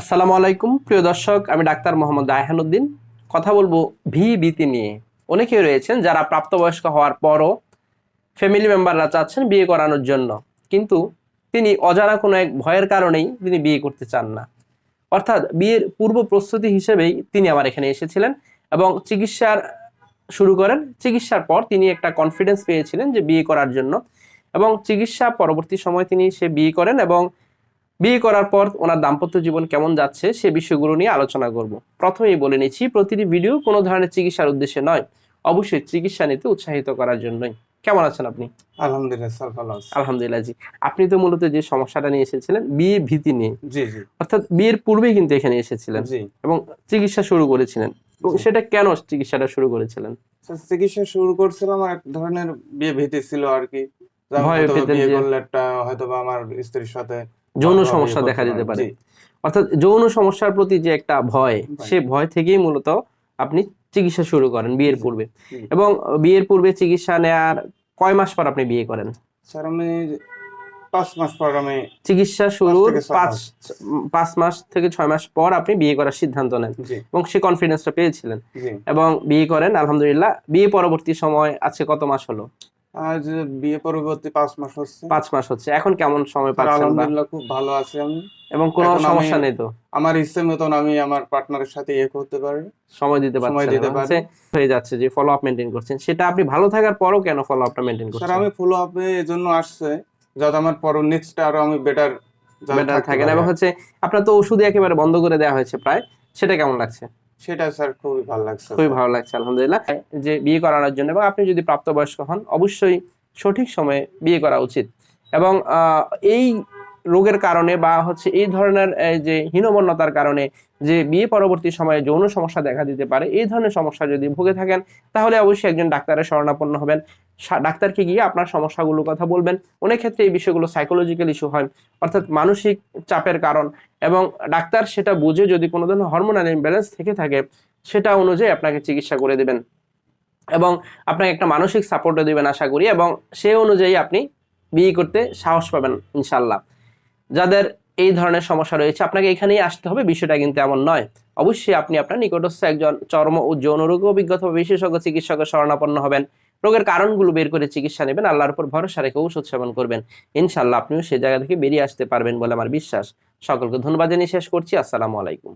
আসসালামু আলাইকুম, প্রিয় দর্শক, আমি ডাক্তার মোহাম্মদ রায়হানুদ্দিন। কথা বলব ভি বিতি নিয়ে। অনেকেই রয়েছেন যারা প্রাপ্তবয়স্ক হওয়ার পরও ফ্যামিলি মেম্বাররা চাচ্ছেন বিয়ে করানোর জন্য। কিন্তু তিনি অজানা কোনো এক ভয়ের কারণেই তিনি বিয়ে করতে চান না। অর্থাৎ বিয়ের পূর্ব প্রস্তুতি হিসেবেই তিনি আমার এখানে এসেছিলেন এবং চিকিৎসার শুরু করেন। চিকিৎসার পর তিনি একটা কনফিডেন্স পেয়েছিলেন যে বিয়ে করার জন্য এবং চিকিৎসা পরবর্তী সময় তিনি সে বিয়ে করেন এবং বিয়ে করার পর ওনার দাম্পত্য জীবন কেমন যাচ্ছে সে বিষয়গুলো নিয়ে আলোচনা করব। প্রথমেই বলে নিচ্ছি প্রতিটি ভিডিও কোনো ধরনের চিকিৎসার উদ্দেশ্যে নয়। অবশ্যই চিকিৎসা নিতে উৎসাহিত করার জন্যই। কেমন আছেন আপনি? আলহামদুলিল্লাহ ভালো আছি। আলহামদুলিল্লাহ জি। আপনি তো মূলত যে সমস্যাটা নিয়ে এসেছিলেন বিয়ে ভীতি নিয়ে। জি জি। অর্থাৎ বিয়ের পূর্বেই কিন্তু এখানে এসেছিলেন জি। এবং চিকিৎসা শুরু করেছিলেন। সেটা কেন চিকিৎসাটা শুরু করেছিলেন? চিকিৎসা শুরু করছিলাম এক ধরনের বিয়ে ভীতি ছিল আর কি। ভয় পেতেন বিয়ে যে- করলে একটা হয়তো বা আমার স্ত্রীর সাথে যৌন সমস্যা দেখা দিতে পারে। অর্থাৎ যৌন সমস্যার প্রতি যে একটা ভয় ভয়। সে ভয় থেকেই মূলত আপনি চিকিৎসা শুরু করেন বিয়ের পূর্বে। এবং বিয়ের পূর্বে চিকিৎসা নেয়ার কয় মাস পর আপনি বিয়ে করেন? স্যার আমি পাঁচ মাস পর আমি চিকিৎসা শুরুর পাঁচ পাঁচ মাস থেকে ছয় মাস পর আপনি বিয়ে করার সিদ্ধান্ত নেন এবং সে কনফিডেন্সটা পেয়েছিলেন। এবং বিয়ে করেন আলহামদুলিল্লাহ বিয়ে পরবর্তী সময় আজকে কত মাস হলো? আজ বিয়ে পরবর্তী পাঁচ মাস হচ্ছে। পাঁচ মাস হচ্ছে। এখন কেমন সময় পাচ্ছেন আলহামদুলিল্লাহ খুব ভালো আছি আমি। এবং কোনো সমস্যা নেই তো? আমার ইচ্ছে মতন আমি আমার পার্টনারের সাথে ইয়ে করতে পারি। সময় দিতে সময় দিতে এবং পারি। হচ্ছে হয়ে যাচ্ছে যে ফলো আপ মেনটেন করছেন। সেটা আপনি ভালো থাকার পরও কেন ফলো আপটা স্যার করছেন? আমি ফুল আপে এই জন্য আসছে যাতে আমার পর নেক্সট আরও আমি বেটার বেটার থাকেন এবং হচ্ছে আপনার তো ওষুধ একেবারে বন্ধ করে দেওয়া হয়েছে প্রায়। সেটা কেমন লাগছে? সেটা স্যার খুবই ভালো লাগছে। খুবই ভালো লাগছে, আলহামদুলিল্লাহ। যে বিয়ে করানোর জন্য এবং আপনি যদি প্রাপ্তবয়স্ক হন, অবশ্যই সঠিক সময়ে বিয়ে করা উচিত। এবং এই রোগের কারণে বা হচ্ছে এই ধরনের যে হীনমন্যতার কারণে যে বিয়ে পরবর্তী সময়ে যৌন সমস্যা দেখা দিতে পারে, এই ধরনের সমস্যা যদি ভুগে থাকেন, তাহলে অবশ্যই একজন ডাক্তারের শরণাপন্ন হবেন। ডাক্তারকে গিয়ে আপনার সমস্যাগুলোর কথা বলবেন। অনেক ক্ষেত্রে এই বিষয়গুলো সাইকোলজিক্যাল ইস্যু হয়, অর্থাৎ মানসিক চাপের কারণ এবং ডাক্তার সেটা বুঝে যদি কোনো ধরনের হরমোনাল ইমব্যালেন্স থেকে থাকে, সেটা অনুযায়ী আপনাকে চিকিৎসা করে দেবেন এবং আপনাকে একটা মানসিক সাপোর্টও দেবেন আশা করি এবং সেই অনুযায়ী আপনি বিয়ে করতে সাহস পাবেন ইনশাল্লাহ যাদের এই ধরনের সমস্যা রয়েছে, আপনাকে এখানেই আসতে হবে, বিষয়টা কিন্তু এমন নয়। অবশ্যই আপনি আপনার নিকটস্থ একজন চর্ম ও যৌন রোগ অভিজ্ঞতা বিশেষজ্ঞ চিকিৎসকের শরণাপন্ন হবেন। রোগের কারণগুলো বের করে চিকিৎসা নেবেন, আল্লাহর উপর ভরসা রেখে ঔষধ সেবন করবেন। ইনশাল্লাহ আপনিও সেই জায়গা থেকে বেরিয়ে আসতে পারবেন বলে আমার বিশ্বাস। সকলকে ধন্যবাদ জানিয়ে শেষ করছি। আসসালামু আলাইকুম।